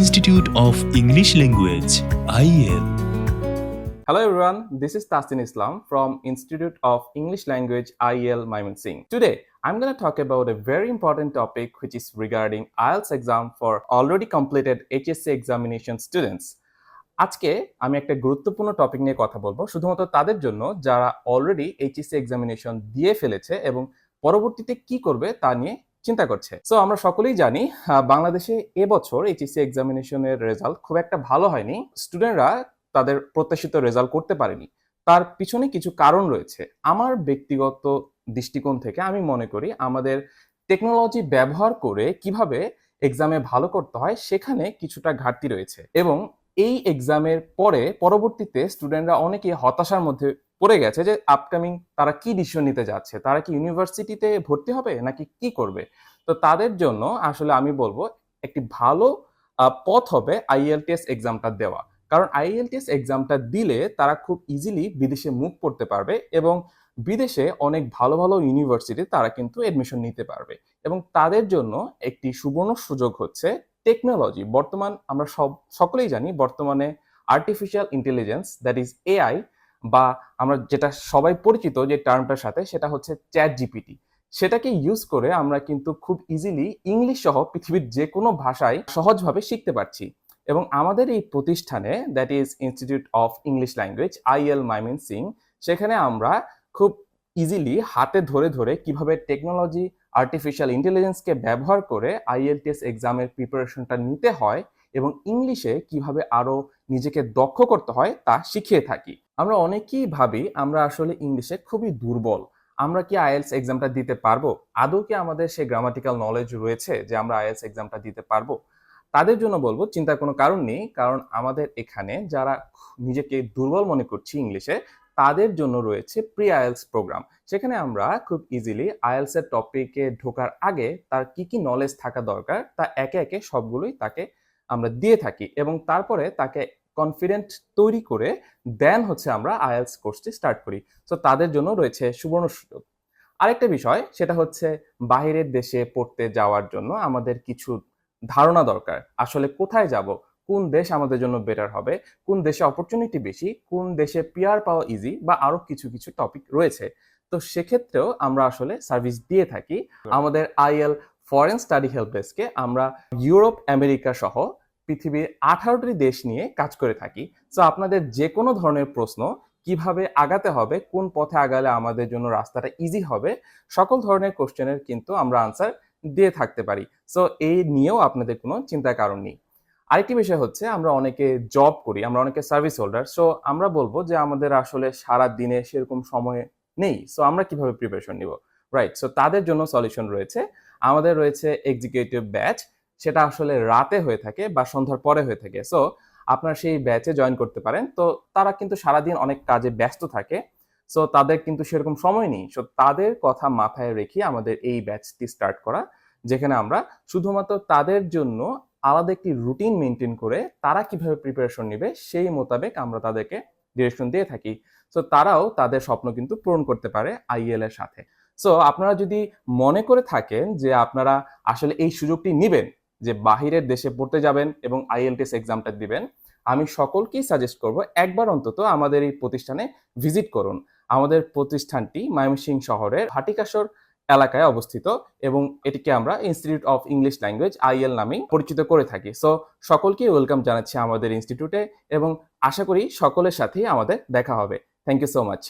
Institute of English language IL hello everyone this is Tasin Islam from institute of English language IL Mymensingh today I'm going to talk about a very important topic, which is regarding IELTS exam for already completed HSC examination students. আজকে আমি একটা গুরুত্বপূর্ণ topic নিয়ে কথা বলব শুধুমাত্র তাদের জন্য যারা অলরেডি এইচএসসি এক্সামিনেশন দিয়ে ফেলেছে এবং পরবর্তীতে কি করবে তা নিয়ে চিন্তা করছে। সো আমরা সকলেই জানি বাংলাদেশে এবছর এইচএসসি এক্সামিনেশনের রেজাল্ট খুব একটা ভালো হয়নি। স্টুডেন্টরা তাদের প্রত্যাশিত রেজাল্ট করতে পারেনি। তার পিছনে কিছু কারণ রয়েছে। আমার ব্যক্তিগত দৃষ্টিকোণ থেকে আমি মনে করি, আমাদের টেকনোলজি ব্যবহার করে কীভাবে এক্সামে ভালো করতে হয়, সেখানে কিছুটা ঘাটতি রয়েছে। এবং এই এক্সামের পরে, পরবর্তীতে স্টুডেন্টরা অনেকে হতাশার মধ্যে পড়ে গেছে যে আপকামিং তারা কি ডিসিশন নিতে যাচ্ছে? তারা কি ইউনিভার্সিটিতে ভর্তি হবে নাকি কি করবে? তো তাদের জন্য আসলে আমি বলব একটি ভালো পথ হবে আইএলটিএস এক্সামটা দেওয়া। কারণ আইএলটিএস এক্সামটা দিলে তারা খুব ইজিলি বিদেশে মুভ করতে পারবে এবং বিদেশে অনেক ভালো ভালো ইউনিভার্সিটি তারা কিন্তু এডমিশন নিতে পারবে। এবং তাদের জন্য একটি সুবর্ণ সুযোগ হচ্ছে টেকনোলজি বর্তমান আমরা সব, সকলেই জানি বর্তমানে artificial intelligence that is AI বা আমরা যেটা সবাই পরিচিত যে টার্মটার সাথে, সেটা হচ্ছে চ্যাট জিপিটি সেটাকে ইউজ করে আমরা কিন্তু খুব ইজিলি ইংলিশ সহ পৃথিবীর যে কোনো ভাষায় সহজভাবে শিখতে পারছি। এবং আমাদের এই প্রতিষ্ঠানে that is institute of English language IL Mymensingh সেখানে আমরা খুব ইজিলি হাতে ধরে ধরে কীভাবে টেকনোলজি আর্টিফিশিয়াল ইন্টেলিজেন্সকে ব্যবহার করে আইএলটিএস এক্সামের প্রিপারেশনটা নিতে হয় এবং ইংলিশে কীভাবে আরও নিজেকে দক্ষ করতে হয়, তা শিখিয়ে থাকি। আমরা অনেকেই ভাবি আমরা আসলে ইংলিশে খুবই দুর্বল। আমরা কি আইএলস এক্সামটা দিতে পারব? আদৌ কি আমাদের সেই গ্রামাটিক্যাল নলেজ রয়েছে যে আমরা আইএলস এক্সামটা দিতে পারব? তাদের জন্য বলব, চিন্তার কোনো কারণ নেই, কারণ আমাদের এখানে যারা নিজেকে দুর্বল মনে করছি ইংলিশে তাদের জন্য রয়েছে প্রি আইএলস প্রোগ্রাম সেখানে আমরা খুব ইজিলি আইএলস এর টপিকে ঢোকার আগে তার কি কি নলেজ থাকা দরকার, তা একে একে সবগুলোই তাকে আমরা দিয়ে থাকি এবং তারপরে তাকে কনফিডেন্ট তৈরি করে দেন হচ্ছে আমরা আইএলস কোর্সটি স্টার্ট করি। সো তাদের জন্য রয়েছে সুবর্ণ সুযোগ। আরেকটা বিষয়, সেটা হচ্ছে বাইরের দেশে পড়তে যাওয়ার জন্য আমাদের কিছু ধারণা দরকার। আসলে কোথায় যাব? কোন দেশ আমাদের জন্য বেটার হবে? কোন দেশে অপরচুনিটি বেশি? কোন দেশে পিয়ার পাওয়া ইজি বা আরও কিছু কিছু টপিক রয়েছে। তো সেক্ষেত্রেও আমরা আসলে সার্ভিস দিয়ে থাকি। আমাদের আইএল ফরেন স্টাডি হেল্প ডেস্কে আমরা ইউরোপ আমেরিকা সহ পৃথিবীর আঠারোটি দেশ নিয়ে কাজ করে থাকি। তো আপনাদের যে কোনো ধরনের প্রশ্ন, কীভাবে আগাতে হবে, কোন পথে আগালে আমাদের জন্য রাস্তাটা ইজি হবে, সকল ধরনের কোশ্চেনের কিন্তু আমরা আনসার দিয়ে থাকতে পারি। সো এই নিয়েও আপনাদের কোনো চিন্তার কারণ নেই। আরেকটি বিষয় হচ্ছে, আমরা অনেকে জব করি, আমরা অনেকে সার্ভিস হোল্ডার সো আমরা বলব যে আমাদের আসলে সারা দিনে সেরকম সময় নেই। সো আমরা কীভাবে প্রিপারেশন নিব? রাইট সো তাদের জন্য সলিউশন রয়েছে। আমাদের রয়েছে এক্সিকিউটিভ ব্যাচ সেটা আসলে রাতে হয়ে থাকে বা সন্ধ্যার পরে হয়ে থাকে। সো আপনার সেই ব্যাচে জয়েন করতে পারেন। তো তারা কিন্তু সারাদিন অনেক কাজে ব্যস্ত থাকে। সো তাদের কিন্তু সেরকম সময় নেই। সো তাদের কথা মাথায় রেখে আমাদের এই ব্যাচটি স্টার্ট করা, যেখানে আমরা শুধুমাত্র তাদের জন্য আলাদা একটি রুটিন মেনটেন করে তারা কীভাবে প্রিপারেশন নেবে সেই মোতাবেক আমরা তাদেরকে ডিরেকশন দিয়ে থাকি। সো তারাও তাদের স্বপ্ন কিন্তু পূরণ করতে পারে আইএল এর সাথে। সো আপনারা যদি মনে করে থাকেন যে আপনারা আসলে এই সুযোগটি নেবেন যে বাহিরের দেশে পড়তে যাবেন এবং আইএলটিএস এক্সামটা দিবেন, আমি সকলকেই সাজেস্ট করব একবার অন্তত আমাদের এই প্রতিষ্ঠানে ভিজিট করুন। আমাদের প্রতিষ্ঠানটি ময়মনসিংহ শহরের হাটিকাশর এলাকায় অবস্থিত এবং এটিকে আমরা institute of English language IL নামেই পরিচিত করে থাকি। সো সকলকে ওয়েলকাম জানাচ্ছি আমাদের ইনস্টিটিউটে এবং আশা করি সকলের সাথেই আমাদের দেখা হবে। Thank you so much